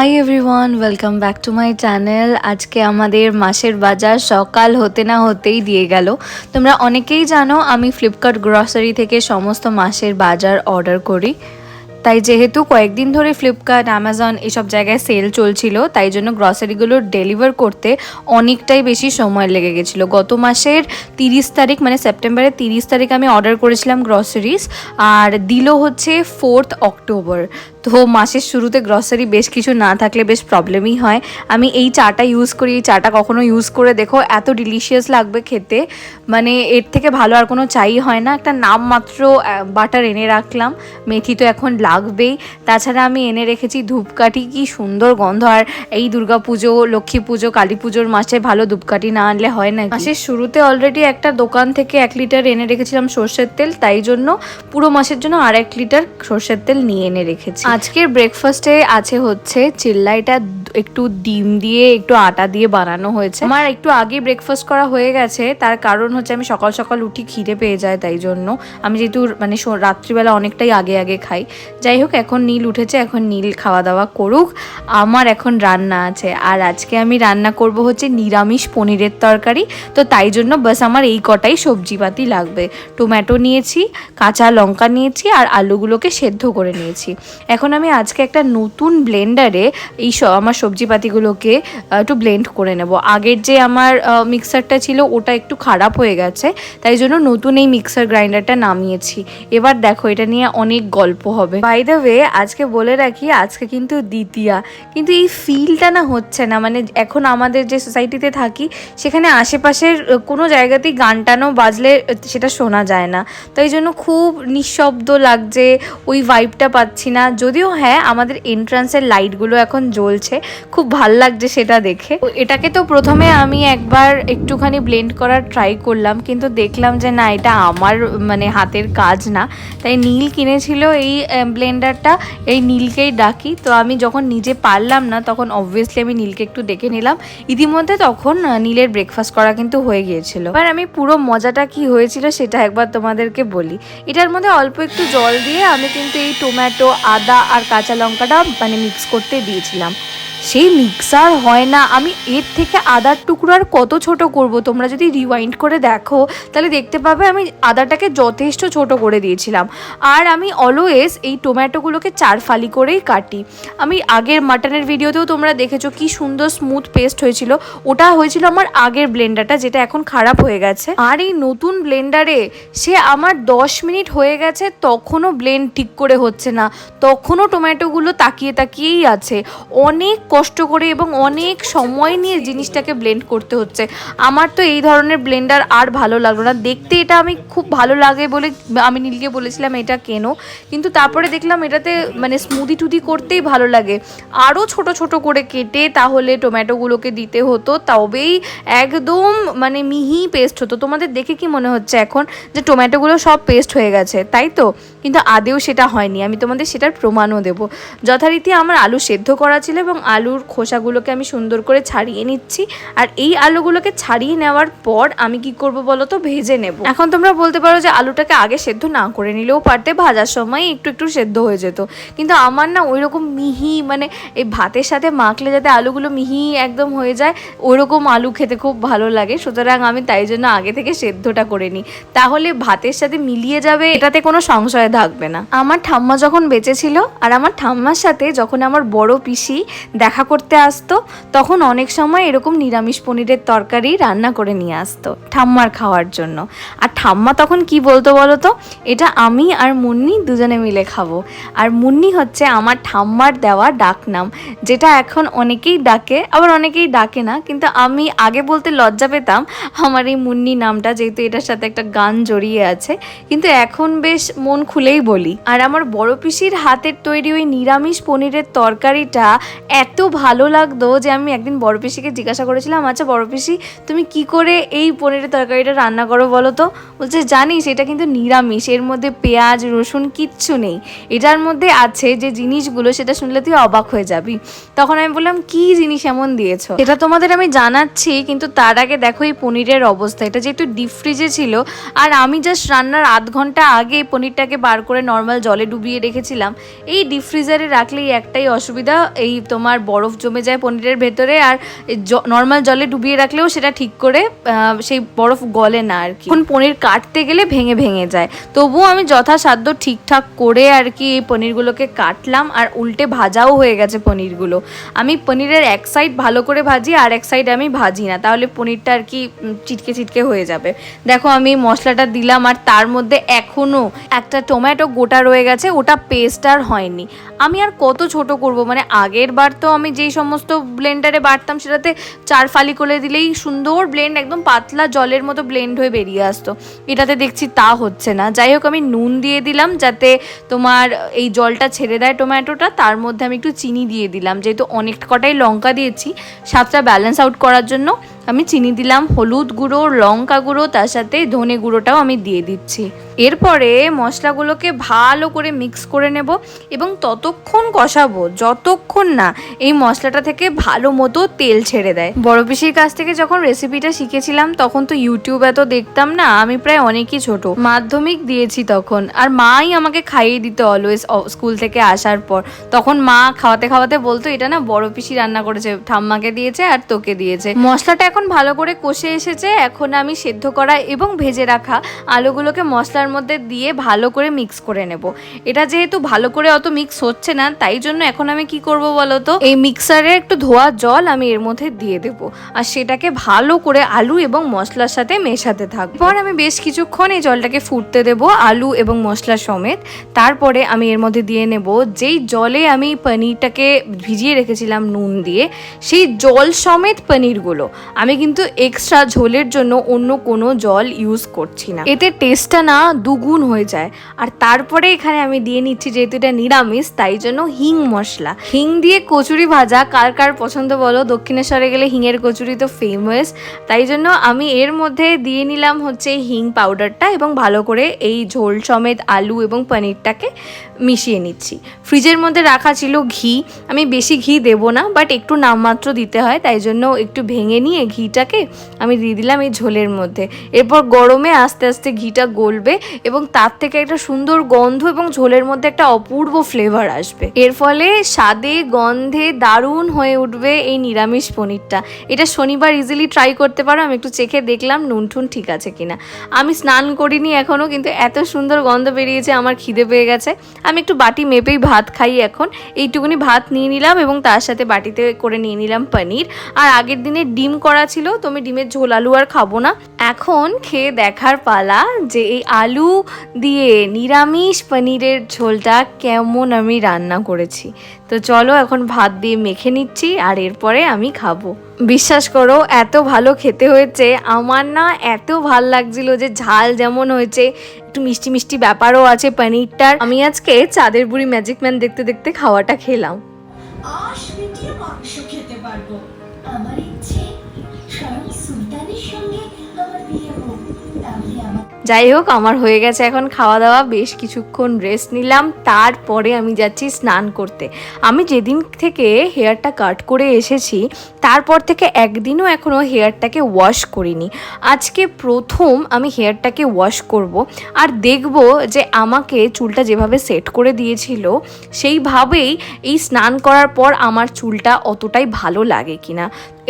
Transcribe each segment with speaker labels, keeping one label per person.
Speaker 1: Hi everyone welcome back to my channel আজকে আমাদের মাসের বাজার সকাল হতে না হতেই দিয়ে গেল। তোমরা অনেকেই জানো, আমি ফ্লিপকার্ট গ্রসারি থেকে সমস্ত মাসের বাজার অর্ডার করি। তাই যেহেতু কয়েকদিন ধরে ফ্লিপকার্ট অ্যামাজন এসব জায়গায় সেল চলছিল, তাই জন্য গ্রসারিগুলো ডেলিভার করতে অনেকটাই বেশি সময় লেগে গেছিল। গত মাসের তিরিশ তারিখ মানে সেপ্টেম্বরের তিরিশ তারিখ আমি অর্ডার করেছিলাম গ্রসারিস আর দিল হচ্ছে ফোর্থ অক্টোবর তো মাসের শুরুতে গ্রসারি বেশ কিছু না থাকলে বেশ প্রবলেমই হয়। আমি এই চাটা ইউজ করি, এই চাটা কখনো ইউজ করে দেখো, এত ডিলিশিয়াস লাগবে খেতে। মানে এর থেকে ভালো আর কোনো চাই হয় না। একটা নামমাত্র বাটার এনে রাখলাম। মেথি তো এখন লাগবেই। তাছাড়া আমি এনে রেখেছি ধূপকাঠি, কি সুন্দর গন্ধ। আর এই দুর্গা পুজো, লক্ষ্মী পুজো, কালী পুজোর মাসে ভালো ধূপকাঠি না আনলে হয় না মাসের শুরুতে অলরেডি একটা দোকান থেকে এক লিটার এনে রেখেছিলাম সর্ষের তেল, তাই জন্য পুরো মাসের জন্য আর এক লিটার সর্ষের তেল নিয়ে এনে রেখেছি। আজকের ব্রেকফাস্টে আছে হচ্ছে চিল্লাইটা একটু ডিম দিয়ে, একটু আটা দিয়ে বানানো হয়েছে। আমার একটু আগে ব্রেকফাস্ট করা হয়ে গেছে, তার কারণ হচ্ছে আমি সকাল সকাল উঠি খিদে পেয়ে যায় তাই জন্য। আমি যেহেতু মানে রাত্রিবেলা অনেকটাই আগে আগে খাই। যাই হোক, এখন নীল উঠেছে, এখন নীল খাওয়া দাওয়া করুক। আমার এখন রান্না আছে, আর আজকে আমি রান্না করব হচ্ছে নিরামিষ পনিরের তরকারি। তো তাই জন্য বাস আমার এই কটাই সবজিপাতি লাগবে। টমেটো নিয়েছি, কাঁচা লঙ্কা নিয়েছি, আর আলুগুলোকে সেদ্ধ করে নিয়েছি। এখন আমি আজকে একটা নতুন ব্লেন্ডারে এই আমার সবজিপাতিগুলোকে একটু ব্লেন্ড করে নেব। আগের যে আমার মিক্সারটা ছিল, ওটা একটু খারাপ হয়ে গেছে, তাই জন্য নতুন এই মিক্সার গ্রাইন্ডারটা নামিয়েছি। এবার দেখো, এটা নিয়ে অনেক গল্প হবে। বাই দ্য ওয়ে আজকে বলে রাখি, আজকে কিন্তু দ্বিতীয়া। কিন্তু এই ফিলটা না হচ্ছে না। মানে এখন আমাদের যে সোসাইটিতে থাকি, সেখানে আশেপাশের কোনো জায়গাতেই গান টানও বাজলে সেটা শোনা যায় না। তাই জন্য খুব নিঃশব্দ লাগছে, ওই ভাইবটা পাচ্ছি না। যদিও হ্যাঁ আমাদের এন্ট্রান্সের লাইটগুলো এখন জ্বলছে। খুব ভালো লাগছে সেটা দেখে। এটাকে তো প্রথমে আমি একবার একটুখানি ব্লেন্ড করার ট্রাই করলাম, কিন্তু দেখলাম যে না, এটা আমার মানে হাতের কাজ না। তাই নীল কিনেছিল এই ব্লেন্ডারটা এই নীলকেই ডাকি। তো আমি যখন নিজে পারলাম না, তখন অবভিয়াসলি আমি নীলকে একটু ডেকে নিলাম। ইতিমধ্যে তখন নীলের ব্রেকফাস্ট করা কিন্তু হয়ে গিয়েছিল। এবার আমি পুরো মজাটা কি হয়েছিল সেটা একবার তোমাদেরকে বলি। এটার মধ্যে অল্প একটু জল দিয়ে আমি কিন্তু এই টোম্যাটো আদা আর কাঁচা লঙ্কাটা মানে মিক্স করতে দিয়েছিলাম। সেই মিক্সার হয় না। আমি এর থেকে আদার টুকরো আর কত ছোট করব? তোমরা যদি রিওয়াইন্ড করে দেখো, তাহলে দেখতে পাবে আমি আদাটাকে যথেষ্ট ছোট করে দিয়েছিলাম। আর আমি অলওয়েজ এই টমেটোগুলোকে চার ফালি করেই কাটি। আমি আগের মাটনের ভিডিওতেও তোমরা দেখেছ কি সুন্দর স্মুথ পেস্ট হয়েছিল। ওটা হয়েছিল আমার আগের ব্লেন্ডারটা যেটা এখন খারাপ হয়ে গেছে। আর এই নতুন ব্লেন্ডারে সে আমার দশ মিনিট হয়ে গেছে, তখনও ব্লেন্ড ঠিক করে হচ্ছে না। তখনও টমেটোগুলো তাকিয়ে তাকিয়েই আছে। অনেক কষ্ট করে এবং অনেক সময় নিয়ে জিনিসটাকে ব্লেন্ড করতে হচ্ছে। আমার তো এই ধরনের ব্লেন্ডার আর ভালো লাগল না। দেখতে এটা আমি খুব ভালো লাগে বলে আমি নীলকে বলেছিলাম, এটা কেনো? কিন্তু তারপরে দেখলাম এটাতে মানে স্মুদি টুদি করতেই ভালো লাগে। আরও ছোট ছোট করে কেটে তাহলে টমেটোগুলোকে দিতে হতো, তবেই একদম মানে মিহি পেস্ট হতো। তোমাদের দেখে কি মনে হচ্ছে এখন যে টমেটোগুলো সব পেস্ট হয়ে গেছে, তাই তো? কিন্তু আদেও সেটা হয়নি। আমি তোমাদের সেটার প্রমাণও দেবো। যথারীতি আমার আলু সেদ্ধ করা ছিল এবং আলুর খোসাগুলোকে আমি সুন্দর করে ছাড়িয়ে নিচ্ছি। আর এই আলুগুলোকে ছাড়িয়ে নেওয়ার পর আমি কি করব বলো তো? ভেজে নেব। এখন তোমরা বলতে পারো যে আলুটাকে আগে সেদ্ধ না করে নিলেও পারতে, ভাজার সময় একটু একটু সেদ্ধ হয়ে যেত। কিন্তু আমার না ওই রকম মিহি মানে এই ভাতের সাথে মাখলে যাতে আলুগুলো মিহি একদম হয়ে যায় ওইরকম আলু খেতে খুব ভালো লাগে। সুতরাং আমি তাই জন্য আগে থেকে সেদ্ধটা করে নিই। তাহলে ভাতের সাথে মিলিয়ে যাবে, এটাতে কোনো সংশয় থাকবে না। আমার ঠাম্মা যখন বেঁচে ছিল, আর আমার ঠাম্মার সাথে যখন আমার বড় পিসি দেখা করতে আসতো, তখন অনেক সময় এরকম নিরামিষ পনিরের তরকারি রান্না করে নিয়ে আসতো ঠাম্মার খাওয়ার জন্য। আর ঠাম্মা তখন কি বলতো বলো তো এটা আমি আর মুন্নি দুজনে মিলে খাব। আর মুন্নি হচ্ছে আমার ঠাম্মার দেওয়া ডাকনাম, যেটা এখন অনেকেই ডাকে, আবার অনেকেই ডাকে না, কিন্তু আমি আগে বলতে লজ্জা পেতাম আমার এই মুন্নি নামটা, যেহেতু এটার সাথে একটা গান জড়িয়ে আছে, কিন্তু এখন বেশ মন খুলেই বলি। আর আমার বড় পিসির হাতের তৈরি ওই নিরামিষ পনিরের তরকারিটা এত ভালো লাগতো যে আমি একদিন বড় পিসিকে জিজ্ঞাসা করেছিলাম আচ্ছা বড় পিসি, তুমি কি করে এই পনিরের তরকারিটা রান্না করো বলো তো? বলছে জানিস এটা কিন্তু নিরামিষ, এর মধ্যে পেঁয়াজ, রসুন কিচ্ছু নেই। এটার মধ্যে আছে যে জিনিসগুলো, সেটা শুনলে তুই অবাক হয়ে যাবি। তখন আমি বললাম, কি জিনিস এমন দিয়েছ? এটা তোমাদের আমি জানাচ্ছি, কিন্তু তার আগে দেখো এই পনিরের অবস্থা। এটা যেহেতু ডিপ ফ্রিজে ছিল, আর আমি জাস্ট রান্নার আধ ঘণ্টা আগে পনিরটাকে বার করে নর্মাল জলে ডুবিয়ে রেখেছিলাম, এই ডিপ ফ্রিজারে রাখলেই একটাই অসুবিধা, এই তোমার বরফ জমে যায় পনিরের ভেতরে আর নর্মাল জলে ডুবিয়ে রাখলেও সেটা ঠিক করে সেই বরফ গলে না আর কি। এখন পনির কাটতে গেলে ভেঙে ভেঙে যায়। তবুও আমি যথাসাধ্য ঠিকঠাক করে আর কি এই পনিরগুলোকে কাটলাম আর উল্টে ভাজাও হয়ে গেছে পনিরগুলো। আমি পনিরের এক সাইড ভালো করে ভাজি আর এক সাইড আমি ভাজি না, তাহলে পনিরটা আর কি চিটকে চিটকে হয়ে যাবে। দেখো আমি মশলাটা দিলাম আর তার মধ্যে এখনও একটা টমেটো গোটা রয়ে গেছে, ওটা পেস্ট আর হয়নি। আমি আর কত ছোট করব? মানে আগের বার তো আমি যেই সমস্ত ব্লেন্ডারে বাটতাম সেটাতে চার ফালি করে দিলেই সুন্দর ব্লেন্ড একদম পাতলা জলের মতো ব্লেন্ড হয়ে বেরিয়ে আসতো। এটাতে দেখছি তা হচ্ছে না। যাই হোক, আমি নুন দিয়ে দিলাম যাতে তোমার এই জলটা ছেড়ে দেয় টমেটোটা। তার মধ্যে আমি একটু চিনি দিয়ে দিলাম। যেহেতু অনেক কটাই লঙ্কা দিয়েছি, স্বাদটা ব্যালেন্স আউট করার জন্য আমি চিনি দিলাম। হলুদ গুঁড়ো, লঙ্কা গুঁড়ো, তার সাথে ধনে গুঁড়োটাও আমি দিয়ে দিচ্ছি। এরপরে মশলাগুলোকে ভালো করে মিক্স করে নেব এবং ততক্ষণ কষাবো, যতক্ষণ না এই মশলাটা থেকে ভালো মতো তেল ছেড়ে দেয়। বড় পিসির কাছ থেকে যখন রেসিপিটা শিখেছিলাম, তখন তো ইউটিউব এত দেখতাম না, আমি প্রায় অনেকই ছোট। মাধ্যমিক দিয়েছি তখন, আর মাই আমাকে খাইয়ে দিত অলওয়েজ স্কুল থেকে আসার পর। তখন মা খাওয়াতে খাওয়াতে বলতো, এটা না বড় পিসি রান্না করেছে, ঠাম্মাকে দিয়েছে আর তোকে দিয়েছে। মশলাটা এখন ভালো করে কষে এসেছে, এখন আমি সেদ্ধ করা এবং ভেজে রাখা আলুগুলোকে মশলার মধ্যে দিয়ে ভালো করে মিক্স করে নেব। এটা যেহেতু ভালো করে অত মিক্স হচ্ছে না, তাই জন্য এখন আমি কি করব বলো তো এই মিক্সারে একটু ধোয়া জল আমি এর মধ্যে দিয়ে দেবো আর সেটাকে ভালো করে আলু এবং মশলার সাথে মেশাতে থাকব। পর আমি বেশ কিছুক্ষণ এই জলটাকে ফুটতে দেবো আলু এবং মশলা সমেত। তারপরে আমি এর মধ্যে দিয়ে নেব যেই জলে আমি পনিরটাকে ভিজিয়ে রেখেছিলাম নুন দিয়ে, সেই জল সমেত পনিরগুলো। আমি কিন্তু এক্সট্রা ঝোলের জন্য অন্য কোনো জল ইউজ করছি না। এতে টেস্টটা না দুগুণ হয়ে যায়। আর তারপরে এখানে আমি দিয়ে নিচ্ছি যেহেতু এটা নিরামিষ, তাই জন্য হিং মশলা। হিং দিয়ে কচুরি ভাজা, কার কার পছন্দ বলো? দক্ষিণেশ্বরে গেলে হিঙের কচুরি তো ফেমাস তাই জন্য আমি এর মধ্যে দিয়ে নিলাম হচ্ছে হিং পাউডারটা এবং ভালো করে এই ঝোল সমেত আলু এবং পনিরটাকে মিশিয়ে নিচ্ছি। ফ্রিজের মধ্যে রাখা ছিল ঘি। আমি বেশি ঘি দেবো না বাট একটু নামমাত্র দিতে হয়, তাই জন্য একটু ভেঙে নিয়ে ঘিটাকে আমি দিয়ে দিলাম এই ঝোলের মধ্যে। এরপর গরমে আস্তে আস্তে ঘিটা গলবে এবং তার থেকে একটা সুন্দর গন্ধ এবং ঝোলের মধ্যে একটা অপূর্ব ফ্লেভার আসবে। এর ফলে স্বাদে, গন্ধে দারুণ হয়ে উঠবে এই নিরামিষ পনিরটা। এটা শনিবার ইজিলি ট্রাই করতে পারো, আমি একটু চেখে দেখলাম নুন টুন ঠিক আছে কিনা। আমি স্নান করিনি এখনও কিন্তু এত সুন্দর গন্ধ বেরিয়েছে, আমার খিদে পেয়ে গেছে। আমি একটু বাটি মেপেই ভাত খাই এখন। এইটুকুনি ভাত নিয়ে নিলাম এবং তার সাথে বাটিতে করে নিয়ে নিলাম পনির। আর আগের দিনে ডিম করা ছিল, তো আমি ডিমের ঝোল আলু আর খাব না। এখন খেয়ে দেখার পালা যে এই আলু দিয়ে নিরামিষ পনিরের ঝোলটা কেমন আমি রান্না করেছি। তো চলো এখন ভাত দিয়ে মেখে নিচ্ছি আর এরপরে আমি খাব। বিশ্বাস করো, এত ভালো খেতে হয়েছে। আমার না এত ভালো লাগছিল যে ঝাল যেমন হয়েছে, একটু মিষ্টি মিষ্টি ব্যাপারও আছে পনিরটার। আমি আজকে চাঁদের বুড়ি ম্যাজিক ম্যান দেখতে দেখতে খাওয়াটা খেলাম।
Speaker 2: খেতে পারব। আমার
Speaker 1: যাই হোক, আমার হয়ে গেছে এখন খাওয়া দাওয়া বেশ কিছুক্ষণ রেস্ট নিলাম, তারপরে আমি যাচ্ছি স্নান করতে। আমি যেদিন থেকে হেয়ারটা কাট করে এসেছি, তারপর থেকে একদিনও এখনও হেয়ারটাকে ওয়াশ করিনি। আজকে প্রথম আমি হেয়ারটাকে ওয়াশ করব, আর দেখব যে আমাকে চুলটা যেভাবে সেট করে দিয়েছিল, সেইভাবেই এই স্নান করার পর আমার চুলটা অতটাই ভালো লাগে কিনা।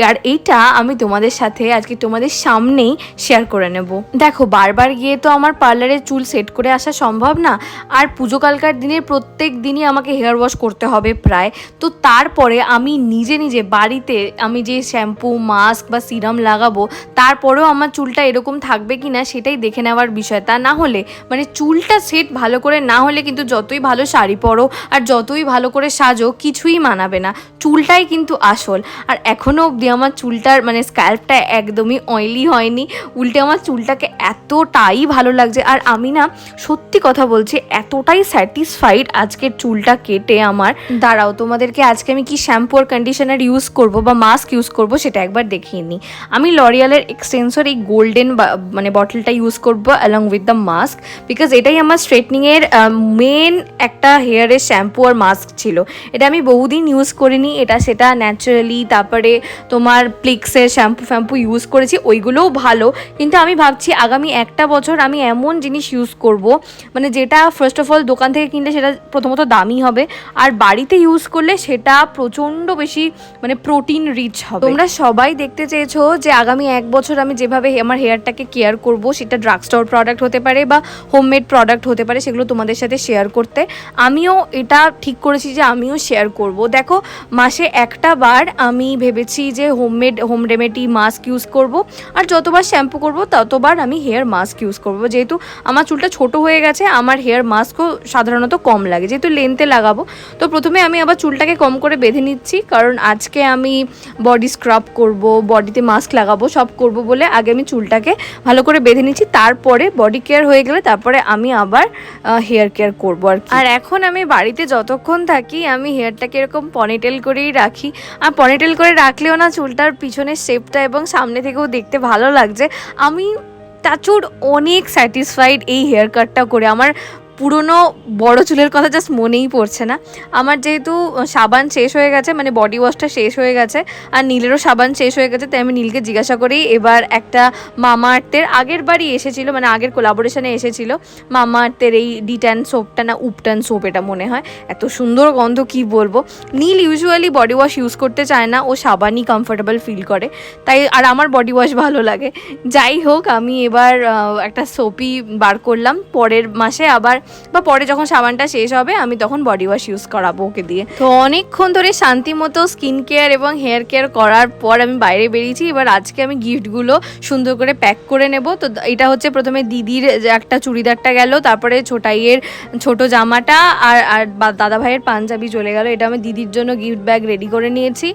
Speaker 1: আর এইটা আমি তোমাদের সাথে আজকে তোমাদের সামনেই শেয়ার করে নেব। দেখো, বারবার গিয়ে তো আমার পার্লারে চুল সেট করে আসা সম্ভব না, আর পুজো কালকার দিনের প্রত্যেক দিনই আমাকে হেয়ার ওয়াশ করতে হবে প্রায়। তো তারপরে আমি নিজে নিজে বাড়িতে আমি যে শ্যাম্পু মাস্ক বা সিরাম লাগাবো, তারপরেও আমার চুলটা এরকম থাকবে কি না সেটাই দেখে নেওয়ার বিষয়। তা না হলে মানে চুলটা সেট ভালো করে না হলে কিন্তু যতই ভালো শাড়ি পরো আর যতই ভালো করে সাজো, কিছুই মানাবে না। চুলটাই কিন্তু আসল। আর এখনও অবধি আমার চুলটার মানে স্ক্যাল্পটা একদমই অয়েলি হয়নি। উল্টে আমার চুলটাকে এতটাই ভালো লাগছে। আর আমি না সত্যি কথা বলছি, এতটাই স্যাটিসফাইড আজকের চুলটা কেটে আমার। দাঁড়াও, তোমাদেরকে আজকে আমি কি শ্যাম্পু আর কন্ডিশনার ইউজ করব বা মাস্ক ইউজ করব সেটা একবার দেখিয়ে নিই। আমি লরিয়ালের এক্সটেন্সর এই গোল্ডেন মানে বটলটা ইউজ করব along with the mask because এটাই আমার স্ট্রেটনিংয়ের মেন একটা হেয়ারের শ্যাম্পু আর মাস্ক ছিল। এটা আমি বহুদিন ইউজ করিনি, এটা সেটা ন্যাচারালি তারপরে তোমার তোমার প্লিক্সের শ্যাম্পু ফ্যাম্পু ইউজ করেছি, ওইগুলোও ভালো। কিন্তু আমি ভাবছি আগামী একটা বছর আমি এমন জিনিস ইউজ করব মানে যেটা ফার্স্ট অফ অল দোকান থেকে কিনলে সেটা প্রথমত দামি হবে, আর বাড়িতে ইউজ করলে সেটা প্রচণ্ড বেশি মানে প্রোটিন রিচ হবে। তোমরা সবাই দেখতে চেয়েছো যে আগামী এক বছর আমি যেভাবে আমার হেয়ারটাকে কেয়ার করব, সেটা ড্রাগ স্টোর প্রোডাক্ট হতে পারে বা হোমমেড প্রোডাক্ট হতে পারে, সেগুলো তোমাদের সাথে শেয়ার করতে। আমিও এটা ঠিক করেছি যে আমিও শেয়ার করব। দেখো, মাসে একটা বার আমি ভেবেছি যে homemade home remedy mask use করব। আর যতবার শ্যাম্পু করব, ততবার আমি হেয়ার মাস্ক ইউজ করব। যেহেতু আমার চুলটা ছোট হয়ে গেছে, আমার হেয়ার মাস্কও সাধারণত কম লাগে। যেহেতু লেন্থে লাগাবো, তো প্রথমে আমি আবার চুলটাকে কম করে বেঁধে নিচ্ছি। কারণ আজকে আমি বডি স্ক্রাব করব বডিতে মাস্ক লাগাবো, সব করব বলে আগে আমি চুলটাকে ভালো করে বেঁধে নিচ্ছি। তারপরে বডি কেয়ার হয়ে গেলে তারপরে আমি আবার হেয়ার কেয়ার করব আর আর এখন আমি বাড়িতে যতক্ষণ থাকি, আমি হেয়ারটাকে এরকম পনিটেল করেই রাখি। আর পনিটেল করে রাখলেও না চুলটার পিছনের শেপটা এবং সামনে থেকেও দেখতে ভালো লাগছে। আমি প্রাচুর অনেক স্যাটিসফাইড এই হেয়ার কাটটা করে। আমার পুরনো বড় চুলের কথা জাস্ট মনেই পড়ছে না। আমার যেহেতু সাবান শেষ হয়ে গেছে মানে বডি ওয়াশটা শেষ হয়ে গেছে, আর নীলেরও সাবান শেষ হয়ে গেছে, তাই আমি নীলকে জিজ্ঞাসা করেই এবার একটা মামা আর্থের আগের বারই এসেছিল মানে আগের কোলাবোরেশনে এসেছিল, মামা আর্থের এই ডিট্যান সোপটা না উপটান সোপ এটা মনে হয়, এত সুন্দর গন্ধ কি বলব? Neel usually body wash use করতে চায় না, ও সাবানই কমফোর্টেবল ফিল করে, তাই আর আমার বডি ওয়াশ ভালো লাগে। যাই হোক, আমি এবার একটা সোপই বার করলাম, পরের মাসে আবার বা পরে যখন সাবানটা শেষ হবে, আমি তখন বডি ওয়াশ ইউজ করাবো ওকে দিয়ে। তো অনেকক্ষণ ধরে শান্তি মতো স্কিন কেয়ার এবং হেয়ার কেয়ার করার পর আমি বাইরে বেরিয়েছি। এবার আজকে আমি গিফটগুলো সুন্দর করে প্যাক করে নেব। তো এটা হচ্ছে প্রথমে দিদির একটা চুড়িদারটা গেল, তারপরে ছোটাইয়ের ছোট জামাটা আর আর দাদা ভাইয়ের পাঞ্জাবি চলে গেল। এটা আমি দিদির জন্য গিফট ব্যাগ রেডি করে নিয়েছি।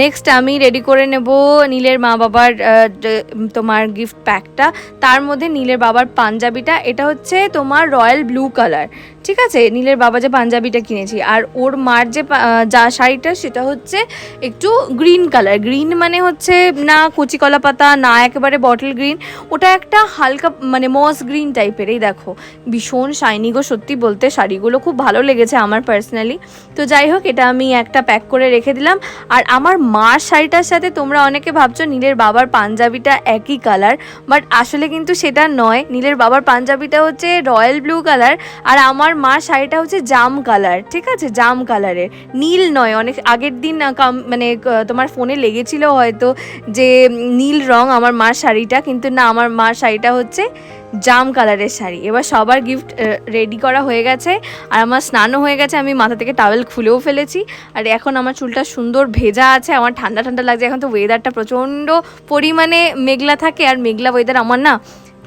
Speaker 1: নেক্সট আমি রেডি করে নেব নীলের মা বাবার তোমার গিফট প্যাকটা তার মধ্যে নীলের বাবার পাঞ্জাবিটা। এটা হচ্ছে তোমার রয়্যাল ব্লু কালার ঠিক আছে? নীলের বাবা যে পাঞ্জাবিটা কিনেছি। আর ওর মার যে যা শাড়িটা, সেটা হচ্ছে একটু গ্রিন কালার গ্রিন মানে হচ্ছে না কচি কলা পাতা, না একেবারে বটল গ্রিন ওটা একটা হালকা মানে মস গ্রিন টাইপের এই দেখো। ভীষণ শাইনি গো, সত্যি বলতে শাড়িগুলো খুব ভালো লেগেছে আমার পার্সোনালি তো যাই হোক, এটা আমি একটা প্যাক করে রেখে দিলাম। আর আমার মার শাড়িটার সাথে তোমরা অনেকে ভাবছ নীলের বাবার পাঞ্জাবিটা একই কালার বাট আসলে কিন্তু সেটা নয়। নীলের বাবার পাঞ্জাবিটা হচ্ছে রয়্যাল ব্লু কালার আর আমার মার শাড়িটা হচ্ছে জাম কালার, ঠিক আছে? জাম কালারের। নীল নয়, অনেক আগের দিন মানে তোমার ফোনে লেগেছিল হয়তো যে নীল রং আমার মার শাড়িটা, কিন্তু না, আমার মার শাড়িটা হচ্ছে জাম কালারের শাড়ি। এবার সবার গিফট রেডি করা হয়ে গেছে। আর আমার স্নানও হয়ে গেছে, আমি মাথা থেকে টাওয়েল খুলেও ফেলেছি। আর এখন আমার চুলটা সুন্দর ভেজা আছে, আমার ঠান্ডা ঠান্ডা লাগছে। এখন তো ওয়েদারটা প্রচণ্ড পরিমাণে মেঘলা থাকে। আর মেঘলা ওয়েদার আমার না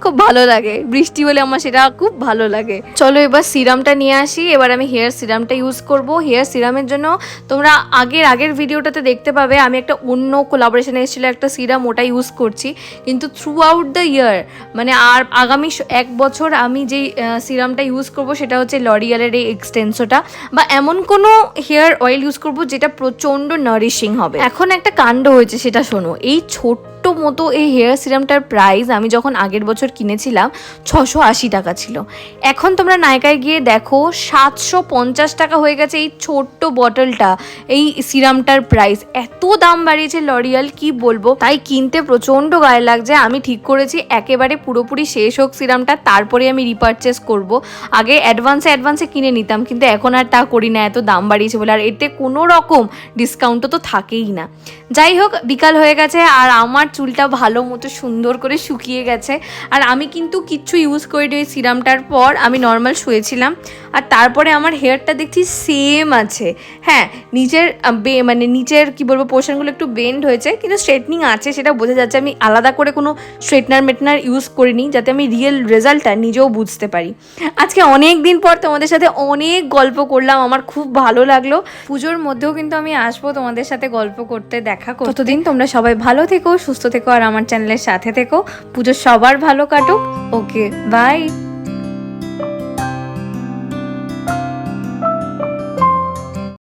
Speaker 1: খুব ভালো লাগে। বৃষ্টি হলে আমার সেটা খুব ভালো লাগে। চলো এবার সিরামটা নিয়ে আসি। এবার আমি হেয়ার সিরামটা ইউজ করব। হেয়ার সিরামের জন্য তোমরা আগের আগের ভিডিওটাতে দেখতে পাবে আমি একটা অন্য কোলাবোরেশনে এসেছিল, একটা সিরাম ওটা ইউজ করছি। কিন্তু থ্রু আউট দ্য ইয়ার মানে আর আগামী এক বছর আমি যেই সিরামটা ইউজ করব সেটা হচ্ছে লরিয়ালের এই এক্সটেন্সোটা বা এমন কোনো হেয়ার অয়েল ইউজ করব যেটা প্রচণ্ড নারিশিং হবে। এখন একটা কাণ্ড হয়েছে সেটা শোনো। এই ছোট্ট মতো এই হেয়ার সিরামটার প্রাইস আমি যখন আগের বছর কিনেছিলাম, ছশো আশি টাকা ছিল। এখন তোমরা নায়কায় গিয়ে দেখো, সাতশো পঞ্চাশ টাকা হয়ে গেছে এই ছোট্ট বটলটা এই সিরামটার প্রাইস এত দাম বাড়িয়েছে লরিয়াল কি বলব? তাই কিনতে প্রচণ্ড গায়ে লাগছে। আমি ঠিক করেছি, একেবারে পুরোপুরি শেষ হোক সিরামটা তারপরে আমি রিপারচেস করব। আগে অ্যাডভান্সে অ্যাডভান্সে কিনে নিতাম, কিন্তু এখন আর তা করি না। এত দাম বাড়িয়েছে বলে, আর এতে কোনো রকম ডিসকাউন্টও তো থাকেই না। যাই হোক, বিকাল হয়ে গেছে, আর আমার চুলটা ভালো মতো সুন্দর করে শুকিয়ে গেছে। আর আমি কিন্তু কিচ্ছু ইউজ করিনি ওই সিরামটার পর। আমি নর্মাল শুয়েছিলাম। আর তারপরে আমার হেয়ারটা দেখছি সেম আছে। হ্যাঁ নিচের বে- মানে নিচের কি বলব পোর্শনগুলো একটু বেন্ড হয়েছে, কিন্তু স্ট্রেটনিং আছে সেটা বোঝা যাচ্ছে। আমি আলাদা করে কোনো স্ট্রেটনার মেটনার ইউজ করিনি যাতে আমি রিয়েল রেজাল্টটা নিজেও বুঝতে পারি। আজকে অনেক দিন পর তোমাদের সাথে অনেক গল্প করলাম। আমার খুব ভালো লাগল। পুজোর মধ্যেও কিন্তু আমি আসব তোমাদের সাথে গল্প করতে, দেখা করতে। তোমরা সবাই ভালো থেকো সুস্থ থেকো আর আমার চ্যানেলের সাথে থেকো। পুজো সবার ভালো কাটুক। Okay bye